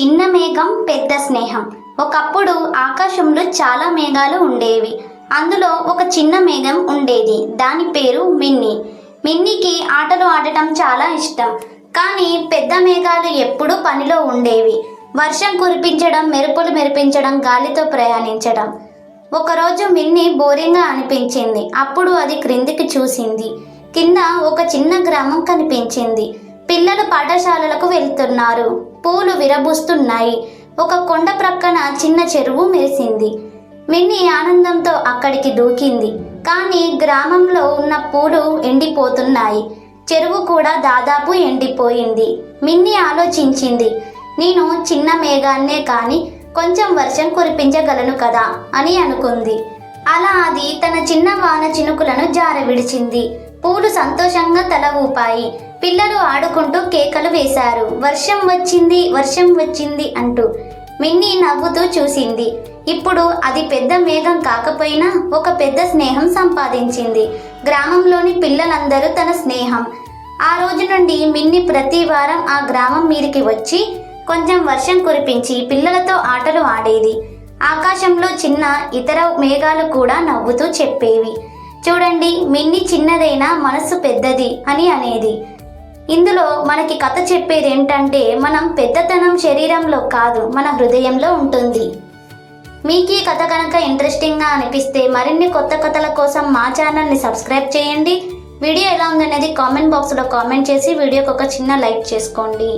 చిన్న మేఘం పెద్ద స్నేహం. ఒకప్పుడు ఆకాశంలో చాలా మేఘాలు ఉండేవి. అందులో ఒక చిన్న మేఘం ఉండేది. దాని పేరు మిన్ని. మిన్నికి ఆటలు ఆడటం చాలా ఇష్టం. కానీ పెద్ద మేఘాలు ఎప్పుడూ పనిలో ఉండేవి. వర్షం కురిపించడం మెరుపులు మెరిపించడం గాలితో ప్రయాణించడం. ఒకరోజు మిన్ని బోరింగ్గా అనిపించింది. అప్పుడు అది క్రిందికి చూసింది. కింద ఒక చిన్న గ్రామం కనిపించింది. పిల్లలు పాఠశాలలకు వెళ్తున్నారు. పూలు విరబూస్తున్నాయి. ఒక కొండ ప్రక్కన చిన్న చెరువు మెరిసింది. మిన్ని ఆనందంతో అక్కడికి దూకింది. కానీ గ్రామంలో ఉన్న పూలు ఎండిపోతున్నాయి. చెరువు కూడా దాదాపు ఎండిపోయింది. మిన్ని ఆలోచించింది. నేను చిన్న మేఘాన్నే కానీ కొంచెం వర్షం కురిపించగలను కదా అని అనుకుంది. అలా అది తన చిన్న వాన చినుకులను జార విడిచింది పూలు సంతోషంగా తల ఊపాయి. పిల్లలు ఆడుకుంటూ కేకలు వేశారు. వర్షం వచ్చింది వర్షం వచ్చింది అంటూ మిన్ని నవ్వుతూ చూసింది. ఇప్పుడు అది పెద్ద మేఘం కాకపోయినా ఒక పెద్ద స్నేహం సంపాదించింది. గ్రామంలోని పిల్లలందరూ తన స్నేహం. ఆ రోజు నుండి మిన్ని ప్రతి వారం ఆ గ్రామం మీదకి వచ్చి కొంచెం వర్షం కురిపించి పిల్లలతో ఆటలు ఆడేది. ఆకాశంలో చిన్న ఇతర మేఘాలు కూడా నవ్వుతూ చెప్పేవి. చూడండి మిన్ని చిన్నదైనా మనసు పెద్దది అని అనేది. ఇందులో మనకి కథ చెప్పేది ఏంటంటే మనం పెద్దతనం శరీరంలో కాదు మన హృదయంలో ఉంటుంది. మీకు ఈ కథ కనుక ఇంట్రెస్టింగ్గా అనిపిస్తే మరిన్ని కొత్త కథల కోసం మా ఛానల్ని సబ్స్క్రైబ్ చేయండి. వీడియో ఎలా ఉందనేది కామెంట్ బాక్స్లో కామెంట్ చేసి వీడియోకి ఒక చిన్న లైక్ చేసుకోండి.